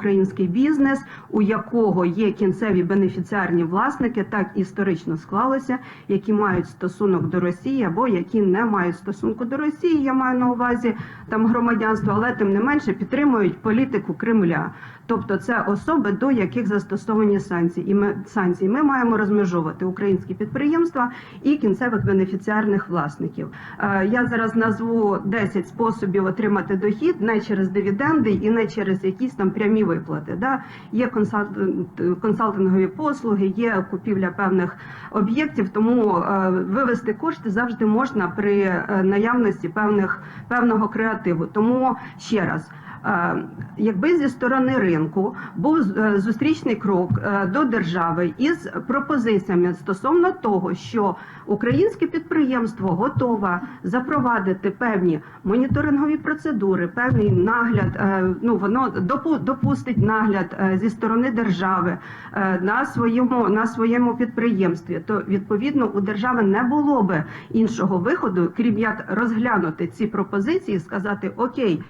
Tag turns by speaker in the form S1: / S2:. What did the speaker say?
S1: український бізнес, у якого є кінцеві бенефіціарні власники, так історично склалося, які мають стосунок до Росії або які не мають стосунку до Росії. Я маю на увазі там громадянство, але тим не менше підтримують політику Кремля. Тобто це особи, до яких застосовані санкції. І ми санкції ми маємо розмежовувати українські підприємства і кінцевих бенефіціарних власників. Е, Я зараз назву 10 способів отримати дохід не через дивіденди і не через якісь там прямі виплати. Да? Є консалтингові послуги, є купівля певних об'єктів, тому е, вивести кошти завжди можна при е, наявності певних певного креативу. Тому ще раз. Е, Якби зі сторони ринку був зустрічний крок до держави із пропозиціями стосовно того, що українське підприємство готове запровадити певні моніторингові процедури, певний нагляд, ну воно допу- допустить нагляд е, зі сторони держави е, на своєму на своєму підприємстві, то відповідно у держави не було би іншого виходу, крім як розглянути ці пропозиції, сказати Окей.